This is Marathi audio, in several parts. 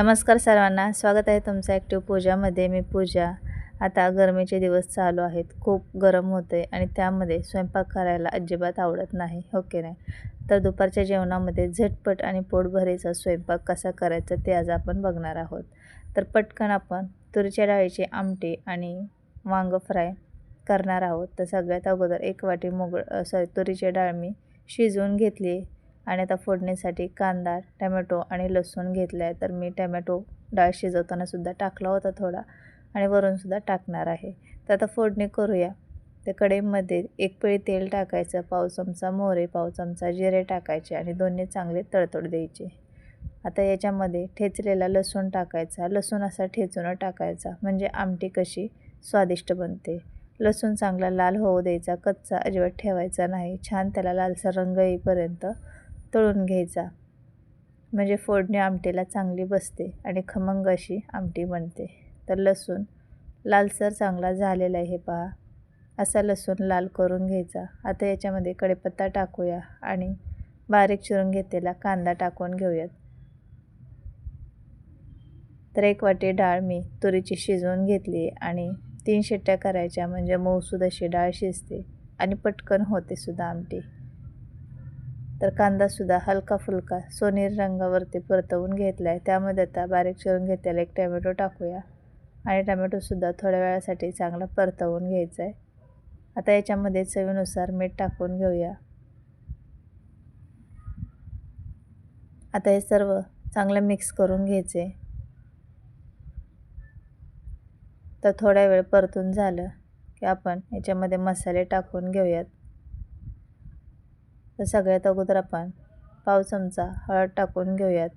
नमस्कार सर्वांना स्वागत आहे तुमचं ॲक्टिव्ह पूजामध्ये मी पूजा. आता गरमीचे दिवस चालू आहेत. खूप गरम होते आणि त्यामध्ये स्वयंपाक करायला अजिबात आवडत नाही हो की नाही? तर दुपारच्या जेवणामध्ये झटपट आणि पोटभरीचा स्वयंपाक कसा करायचा ते आज आपण बघणार आहोत. तर पटकन आपण तुरीच्या डाळीची आमटी आणि वांग फ्राय करणार आहोत. तर सगळ्यात अगोदर एक वाटी मोगळ सॉरी तुरीची डाळ मी शिजवून घेतली आणि आता फोडणीसाठी कांदा टमॅटो आणि लसूण घेतलं आहे. तर मी टमॅटो डाळ शिजवताना सुद्धा टाकला होता थोडा आणि वरूनसुद्धा टाकणार आहे. तर आता फोडणी करूया. त्या कढईमध्ये एक पळी तेल टाकायचं पाव चमचा मोहरे पाव चमचा जिरे टाकायचे आणि दोन्ही चांगले तळतोड द्यायचे. आता याच्यामध्ये ठेचलेला लसूण टाकायचा. लसूण असा ठेचून टाकायचा म्हणजे आमटी कशी स्वादिष्ट बनते. लसूण चांगला लाल होऊ द्यायचा कच्चा अजिबात ठेवायचा नाही. छान त्याला लालसा रंग येईपर्यंत तळून घ्यायचा. म्हणजे फोडणी आमटीला चांगली बसते आणि खमंग अशी आमटी बनते. तर लसूण लालसर चांगला झालेला आहे हे पहा. असा लसूण लाल करून घ्यायचा. आता याच्यामध्ये कढीपत्ता टाकूया आणि बारीक चिरून घेतलेला कांदा टाकून घेऊयात. तर एक वाटी डाळ मी तुरीची शिजवून घेतली आणि तीन शिट्ट्या करायच्या. म्हणजे मऊसूद अशी डाळ शिजते आणि पटकन होते सुद्धा आमटी. तर कांदासुद्धा हलका फुलका सोनेरी रंगावरती परतवून घेतला आहे त्यामध्ये आता बारीक चिरून घेतलेला एक टॅमॅटो टाकूया. आणि टमॅटोसुद्धा थोड्या वेळासाठी चांगला परतवून घ्यायचा आहे आता याच्यामध्ये चवीनुसार मीठ टाकून घेऊया. आता हे सर्व चांगलं मिक्स करून घ्यायचे तर थोड्या वेळ परतून झालं की आपण याच्यामध्ये मसाले टाकून घेऊयात. तर सगळ्यात अगोदर आपण पाव चमचा हळद टाकून घेऊयात.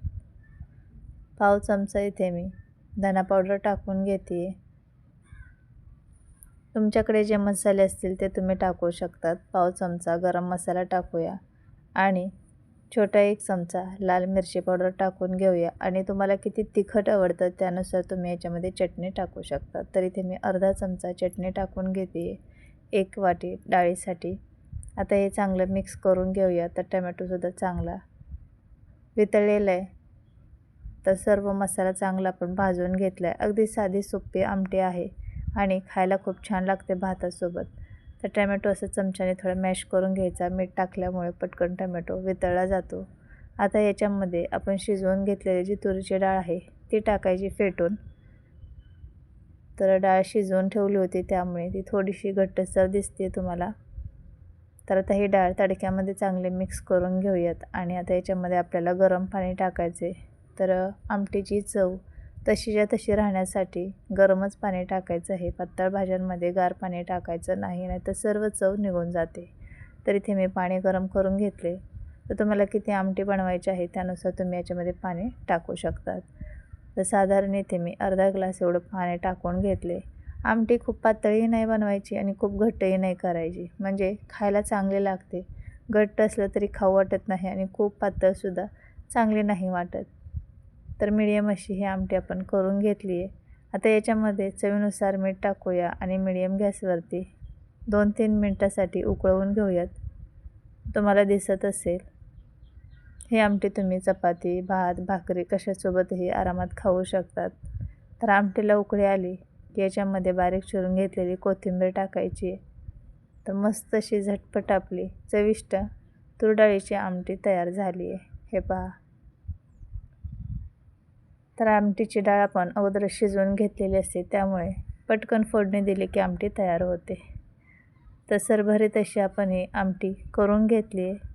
पाव चमचा इथे मी धना पावडर टाकून घेते. तुमच्याकडे जे मसाले असतील ते तुम्ही टाकू शकतात. पाव चमचा गरम मसाला टाकूया आणि छोटा एक चमचा लाल मिरची पावडर टाकून घेऊया आणि तुम्हाला किती तिखट आवडतं त्यानुसार तुम्ही याच्यामध्ये चटणी टाकू शकता. तर इथे मी अर्धा चमचा चटणी टाकून घेते. एक वाटी डाळीसाठी आता हे चांगलं मिक्स करून घेऊया. तर टमॅटोसुद्धा चांगला वितळलेला आहे. तर सर्व मसाला चांगला आपण भाजून घेतला आहे अगदी साधी सोपी आमटी आहे आणि खायला खूप छान लागते भातासोबत. तर टमॅटो असं चमच्याने थोडा मॅश करून घ्यायचा. मीठ टाकल्यामुळे पटकन टमॅटो वितळला जातो. आता याच्यामध्ये आपण शिजवून घेतलेली जी तुरीची डाळ आहे ती टाकायची फेटून. तर डाळ शिजवून ठेवली होती त्यामुळे ती थोडीशी घट्टसर दिसते तुम्हाला. तर आता ही डाळ तडक्यामध्ये चांगले मिक्स करून घेऊयात. आणि आता याच्यामध्ये आपल्याला गरम पाणी टाकायचे तर आमटीची चव तशीच्या तशी राहण्यासाठी गरमच पाणी टाकायचं आहे. पातळ भाज्यांमध्ये गार पाणी टाकायचं नाही नाही तर सर्व चव निघून जाते. तर इथे मी पाणी गरम करून घेतले. तर तुम्हाला किती आमटी बनवायची आहे त्यानुसार तुम्ही याच्यामध्ये पाणी टाकू शकतात. तर साधारण इथे मी अर्धा ग्लास एवढं पाणी टाकून घेतले. आमटी खूप पातळही नाही बनवायची आणि खूप घट्टही नाही करायची. म्हणजे खायला चांगले लागते. घट्ट असलं तरी खाऊ वाटत नाही आणि खूप पातळसुद्धा चांगली नाही वाटत. तर मिडियम अशी ही आमटी आपण करून घेतली आहे. आता याच्यामध्ये चवीनुसार मीठ टाकूया आणि मिडियम गॅसवरती दोन तीन मिनटासाठी उकळवून घेऊयात. तुम्हाला दिसत असेल. हे आमटी तुम्ही चपाती भात भाकरी कशासोबतही आरामात खाऊ शकतात. तर आमटीला उकळी आली. की याच्यामध्ये बारीक चिरून घेतलेली कोथिंबीर टाकायची. तर मस्त अशी झटपट आपली चविष्ट तुरडाळीची आमटी तयार झाली आहे. हे पहा. तर आमटीची डाळ आपण अगोदर शिजवून घेतलेली असते त्यामुळे पटकन फोडणी दिली की आमटी तयार होते. तर सरभरीत अशी आपण ही आमटी करून घेतली आहे.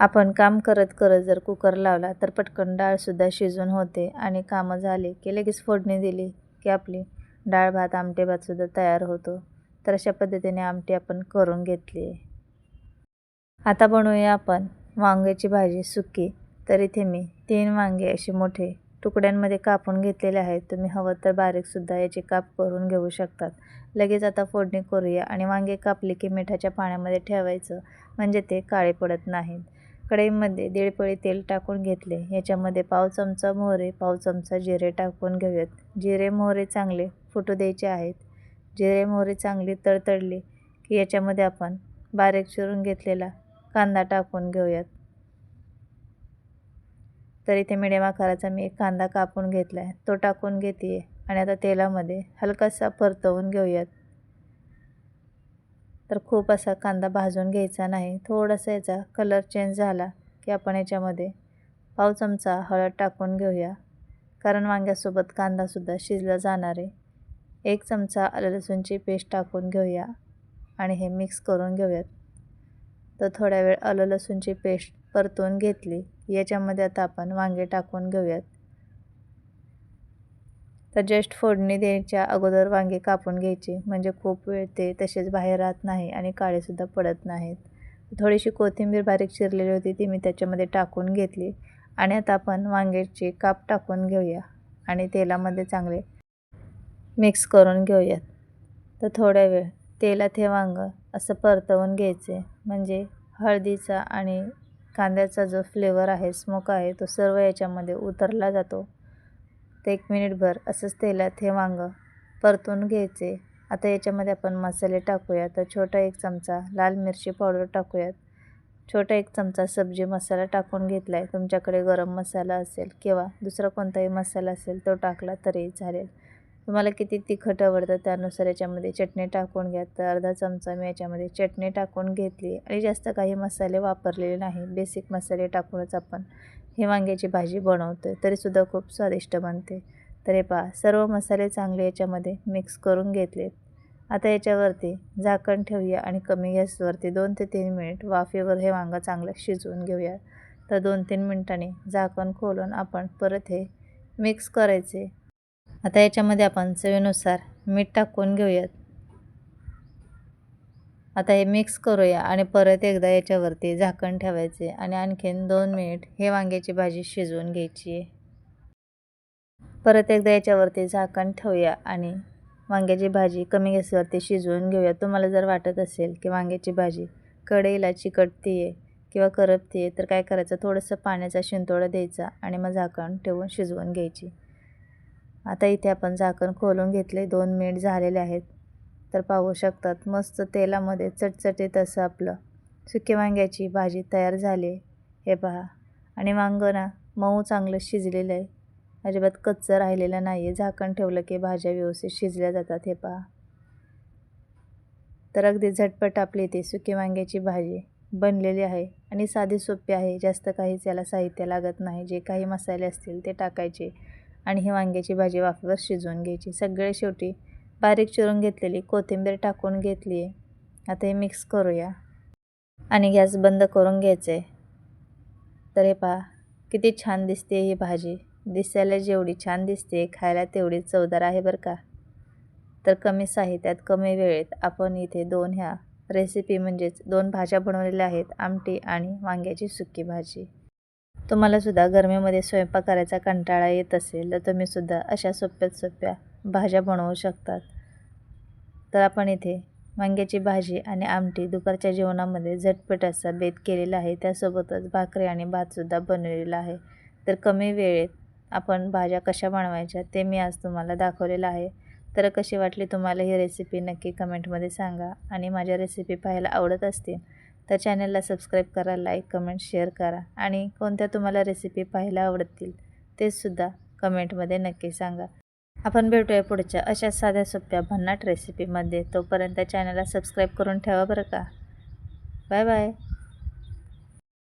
आपण काम करत करत जर कुकर लावला तर पटकन डाळसुद्धा शिजून होते आणि कामं झाली की लगेच फोडणी दिली की आपली डाळ भात आमटे भातसुद्धा तयार होतो. तर अशा पद्धतीने आमटी आपण करून घेतली आहे. आता बनवूया आपण वांग्याची भाजी सुकी. तर इथे मी तीन वांगे असे मोठे तुकड्यांमध्ये कापून घेतलेले आहेत. तुम्ही हवं तर बारीकसुद्धा याचे काप करून घेऊ शकतात. लगेच आता फोडणी करूया आणि वांगे कापले की मिठाच्या पाण्यामध्ये ठेवायचं. म्हणजे ते काळे पडत नाहीत. कढईमध्ये दीड पळी तेल टाकून घेतले. याच्यामध्ये पाव चमचा मोहरे पाव चमचा जिरे टाकून घेऊयात. जिरे मोहरे चांगले फुटू द्यायचे आहेत. जिरे मोहरे चांगली तडतडली की याच्यामध्ये आपण बारीक चिरून घेतलेला कांदा टाकून घेऊयात. तर इथे मिडियम आकाराचा मी एक कांदा कापून घेतला आहे तो टाकून घेते आणि आता तेलामध्ये हलकासा परतवून घेऊयात. तर खूप असा कांदा भाजून घ्यायचा नाही. थोडासा याचा कलर चेंज झाला की आपण याच्यामध्ये पाव चमचा हळद टाकून घेऊया. कारण वांग्यासोबत कांदासुद्धा शिजला जाणार आहे. एक चमचा आलं लसूणची पेस्ट टाकून घेऊया आणि हे मिक्स करून घेऊयात. तर थोड्या वेळ आलं लसूणची पेस्ट परतून घेतली. याच्यामध्ये आता आपण वांगे टाकून घेऊयात. तर जस्ट फोडणी द्यायच्या अगोदर वांगे कापून घ्यायचे. म्हणजे खूप वेळ ते तसेच बाहेर राहत नाही आणि काळेसुद्धा पडत नाहीत. थोडीशी कोथिंबीर बारीक चिरलेली होती ती मी त्याच्यामध्ये टाकून घेतली. आणि आता आपण वांग्याचे काप टाकून घेऊया आणि तेलामध्ये चांगले मिक्स करून घेऊयात. तर थोड्या वेळ तेलात हे वांगं असं परतवून घ्यायचे. म्हणजे हळदीचा आणि कांद्याचा जो फ्लेवर आहे स्मोक आहे तो सर्व याच्यामध्ये उतरला जातो. तर एक मिनिटभर असंच तेलात हे वांगं परतून घ्यायचे. आता याच्यामध्ये आपण मसाले टाकूया तर छोटा एक चमचा लाल मिरची पावडर टाकूयात. छोटा एक चमचा सब्जी मसाला टाकून घेतला आहे तुमच्याकडे गरम मसाला असेल किंवा दुसरा कोणताही मसाला असेल तो टाकला तरी चालेल. तुम्हाला किती तिखट आवडतं त्यानुसार याच्यामध्ये चटणी टाकून घ्या. तर अर्धा चमचा मी याच्यामध्ये चटणी टाकून घेतली आणि जास्त काही मसाले वापरलेले नाही. बेसिक मसाले टाकूनच आपण ही वांग्याची भाजी बनवतो आहे तरीसुद्धा खूप स्वादिष्ट बनते. तर हे पहा सर्व मसाले चांगले याच्यामध्ये मिक्स करून घेतलेत आता याच्यावरती झाकण ठेवूया आणि कमी गॅसवरती दोन ते तीन मिनिट वाफेवर हे वांगं चांगलं शिजवून घेऊया. तर दोन तीन मिनटांनी झाकण खोलून आपण परत हे मिक्स करायचे. आता याच्यामध्ये आपण चवीनुसार मीठ टाकून घेऊयात. आता हे मिक्स करूया आणि परत एकदा याच्यावरती झाकण ठेवायचे आणि आणखीन दोन मिनिट हे वांग्याची भाजी शिजवून घ्यायची. आहे परत एकदा याच्यावरती झाकण ठेवूया आणि वांग्याची भाजी कमी गॅसवरती शिजवून घेऊया. तुम्हाला जर वाटत असेल की वांग्याची भाजी कढईला चिकटती आहे किंवा करपती आहे तर काय करायचं? थोडंसं पाण्याचा शिंतोडा द्यायचा आणि मग झाकण ठेवून शिजवून घ्यायची. आता इथे आपण झाकण खोलून घेतले. दोन मिनिट झालेले आहेत. तर पाहू शकतात मस्त तेलामध्ये चटचटीत असं आपलं सुके वांग्याची भाजी तयार झाली हे पहा. आणि वांगं ना मऊ चांगलं शिजलेलं आहे. अजिबात कच्चं राहिलेलं नाही आहे झाकण ठेवलं की भाज्या व्यवस्थित शिजल्या जातात. हे पहा. तर अगदी झटपट आपली इथे सुकी वांग्याची भाजी बनलेली आहे आणि साधी सोपी आहे. जास्त काहीच याला साहित्य लागत नाही. जे काही मसाले असतील ते टाकायचे. आणि ही वांग्याची भाजी वाफेवर शिजवून घ्यायची. सगळे शेवटी बारीक चिरून घेतलेली कोथिंबीर टाकून घेतली आहे. आता हे मिक्स करूया. आणि गॅस बंद करून घ्यायचे. तर हे पहा किती छान दिसते ही भाजी. दिसायला जेवढी छान दिसते खायला तेवढी चवदार आहे बरं का. तर कमी साहित्यात कमी वेळेत आपण इथे दोन ह्या रेसिपी म्हणजेच दोन भाज्या बनवलेल्या आहेत आमटी आणि वांग्याची सुकी भाजी. तुम्हालासुद्धा गरमीमध्ये स्वयंपाक करायचा कंटाळा येत असेल तर तुम्हीसुद्धा अशा सोप्यात सोप्या भाज्या बनवू शकतात. तर आपण इथे वांग्याची भाजी आणि आमटी दुपारच्या जेवणामध्ये झटपट असा बेत केलेला आहे. त्यासोबतच भाकरी आणि भातसुद्धा बनवलेला आहे. तर कमी वेळेत आपण भाज्या कशा बनवायच्या ते मी आज तुम्हाला दाखवलेलं आहे. तर कशी वाटली तुम्हाला ही रेसिपी नक्की कमेंटमध्ये सांगा. आणि माझ्या रेसिपी पाहायला आवडत असतील तर चॅनलला सबस्क्राईब करा लाईक कमेंट शेअर करा आणि कोणत्या तुम्हाला रेसिपी पाहायला आवडतील तेसुद्धा कमेंटमध्ये नक्की सांगा. आपण भेटूया पुढच्या अशा साध्या सोप्या भन्नाट रेसिपीमध्ये. तोपर्यंत चॅनलला सबस्क्राईब करून ठेवा बरं का. Bye bye.